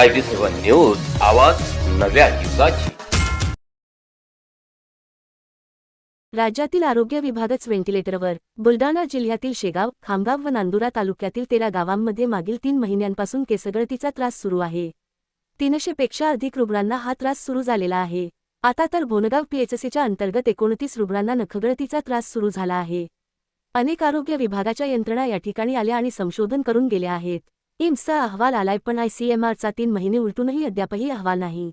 I B seven news आवाज नव्या युगाची. राज्यातील आरोग्य विभागच व्हेंटिलेटरवर. बुलडाणा जिल्ह्यातील शेगाव खामगाव व नांदुरा तालुक्यातील तेरा गावांमध्ये मागील तीन महिन्यांपासून केसगळतीचा त्रास सुरू आहे. तीनशेपेक्षा अधिक रुग्णांना हा त्रास सुरू झालेला आहे. आता तर भोनगाव पीएचसीच्या अंतर्गत एकोणतीस रुग्णांना नखगळतीचा त्रास सुरू झाला आहे. अनेक आरोग्य विभागाच्या यंत्रणा या ठिकाणी आल्या आणि संशोधन करून गेल्या आहेत. एम्सचा अहवाल आलाय पण आयसीएमआरचा तीन महिने उलटूनही अद्यापही अहवाल नाही.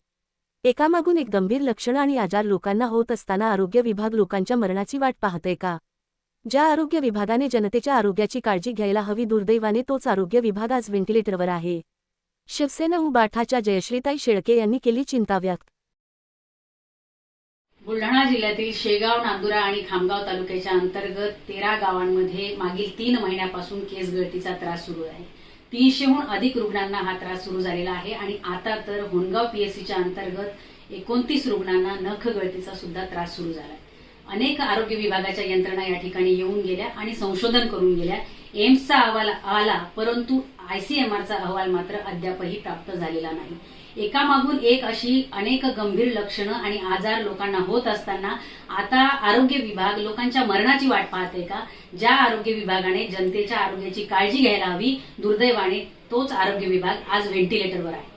एकामागून एक गंभीर लक्षणं आणि आजार लोकांना होत असताना आरोग्य विभाग लोकांच्या मरणाची वाट पाहतय का? ज्या आरोग्य विभागाने जनतेच्या आरोग्याची काळजी घ्यायला हवी दुर्दैवाने तोच आरोग्य विभाग आज व्हेंटिलेटरवर आहे. शिवसेना उबाठाच्या जयश्रीताई शेळके यांनी केली चिंता व्यक्त बुलढाणा जिल्ह्यातील शेगाव नांदुरा आणि खामगाव तालुक्याच्या अंतर्गत तेरा गावांमध्ये मागील तीन महिन्यापासून केस गळतीचा त्रास सुरू आहे. तीनशेहून अधिक रुग्णांना हा त्रास सुरू झालेला आहे आणि आता तर होणगाव पीएससीच्या अंतर्गत एकोणतीस रुग्णांना नख गळतीचा सुद्धा त्रास सुरू झाला आहे अनेक आरोग्य विभागाच्या यंत्रणा या ठिकाणी येऊन गेल्या आणि संशोधन करून गेल्या. एम्सचा अहवाल आला परंतु आयसीएमआरचा अहवाल मात्र अद्यापही प्राप्त झालेला नाही. एकामागून एक अशी अनेक गंभीर लक्षणं आणि आजार लोकांना होत असताना आता आरोग्य विभाग लोकांच्या मरणाची वाट पाहते का? ज्या आरोग्य विभागाने जनतेच्या आरोग्याची काळजी घ्यायला हवी दुर्दैवाने तोच आरोग्य विभाग आज व्हेंटिलेटरवर आहे.